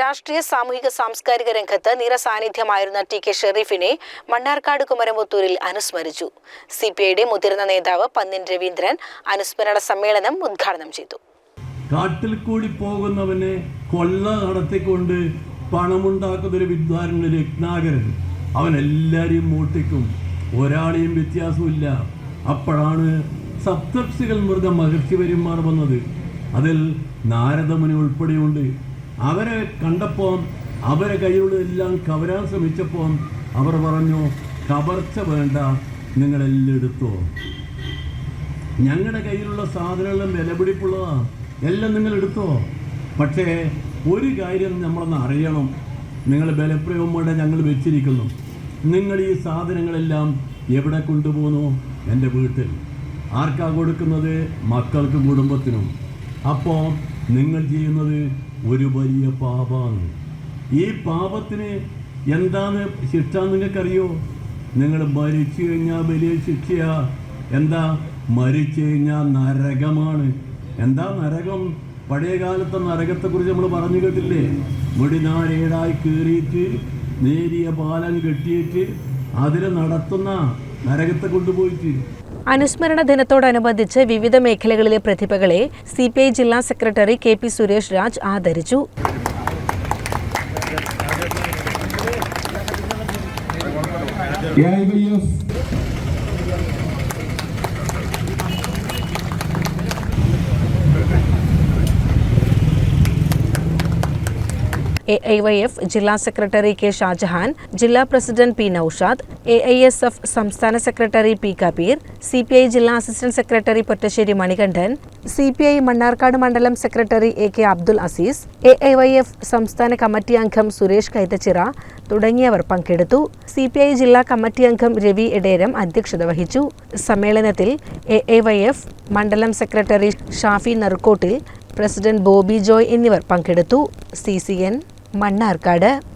രാഷ്ട്രീയ സാമൂഹിക സാംസ്കാരിക രംഗത്ത് നിറസാന്നിധ്യമായിരുന്ന ടി കെ ഷെറീഫിനെ മണ്ണാർക്കാട് കുമരമുത്തൂരിൽ അനുസ്മരിച്ചു. സി പി ഐയുടെ മുതിർന്ന നേതാവ് പന്നിൻ രവീന്ദ്രൻ അനുസ്മരണ സമ്മേളനം ഉദ്ഘാടനം ചെയ്തു. കാട്ടിൽ കൂടി പോകുന്നവനെ കൊള്ള നടത്തിക്കൊണ്ട് പണമുണ്ടാക്കുന്ന ഒരു വിദ്വാരൻ രത്നാകരൻ അവൻ എല്ലാവരെയും മൂട്ടിക്കും ഒരാളെയും വ്യത്യാസമില്ല അപ്പോഴാണ് സപ്തർഷികൾ മൃത മഹർഷി വര്യന്മാർ വന്നത്. അതിൽ നാരദമുനി ഉൾപ്പെടെയുണ്ട്. അവരെ കണ്ടപ്പോൾ അവരെ കയ്യിലുള്ളതെല്ലാം കവരാൻ ശ്രമിച്ചപ്പോൾ അവർ പറഞ്ഞു കവർച്ച വേണ്ട നിങ്ങളെല്ലാം എടുത്തോ. ഞങ്ങളുടെ കയ്യിലുള്ള സാധനങ്ങളും വിലപിടിപ്പുള്ളതാണ് എല്ലാം നിങ്ങൾ എടുത്തോ. പക്ഷേ ഒരു കാര്യം നമ്മളൊന്ന് അറിയണം. നിങ്ങൾ ബലപ്രയോഗം വേണ്ട ഞങ്ങൾ വെച്ചിരിക്കുന്നു. നിങ്ങൾ ഈ സാധനങ്ങളെല്ലാം എവിടെ കൊണ്ടുപോകുന്നു? എന്റെ വീട്ടിൽ. ആർക്കാ കൊടുക്കുന്നത്? മക്കൾക്കും കുടുംബത്തിനും. അപ്പോൾ നിങ്ങൾ ചെയ്യുന്നത് ഒരു വലിയ പാപമാണ് ഈ പാപത്തിന് എന്താണ് ശിക്ഷ നിങ്ങൾക്കറിയോ? നിങ്ങൾ മരിച്ചു കഴിഞ്ഞാൽ വലിയ ശിക്ഷയാ. എന്താ? മരിച്ചു കഴിഞ്ഞാൽ നരകമാണ്. എന്താ നരകം? പഴയ കാലത്തെ നരകത്തെക്കുറിച്ച് നമ്മൾ പറഞ്ഞു കേട്ടില്ലേ മുടിനാരേടായി കീറിയിട്ട് നേരിയ പാലം കെട്ടിയിട്ട് അതിൽ നടത്തുന്ന നരകത്തെ കൊണ്ടുപോയിട്ട്. അനുസ്മരണ ദിനത്തോടനുബന്ധിച്ച് വിവിധ മേഖലകളിലെ പ്രതിഭകളെ സി പി ഐ ജില്ലാ secretary K P Suresh Raj ആദരിച്ചു. എ ഐ വൈ എഫ് ജില്ലാ സെക്രട്ടറി കെ ഷാജഹാൻ ജില്ലാ president P Noushad A I S F സംസ്ഥാന secretary P Kabeer C P I ജില്ലാ assistant secretary Pottassery Manikandan C P I Mannarkkad മണ്ഡലം secretary A K Abdul Azeez A I Y F സംസ്ഥാന committee അംഗം സുരേഷ് കൈതച്ചിറ തുടങ്ങിയവർ പങ്കെടുത്തു. C P I ജില്ലാ committee അംഗം രവി ഇടേരം അധ്യക്ഷത വഹിച്ചു. സമ്മേളനത്തിൽ എ ഐ വൈ എഫ് മണ്ഡലം സെക്രട്ടറി ഷാഫി നറുക്കോട്ടിൽ പ്രസിഡന്റ് ബോബി ജോയ് എന്നിവർ പങ്കെടുത്തു. C C N Mannarkkad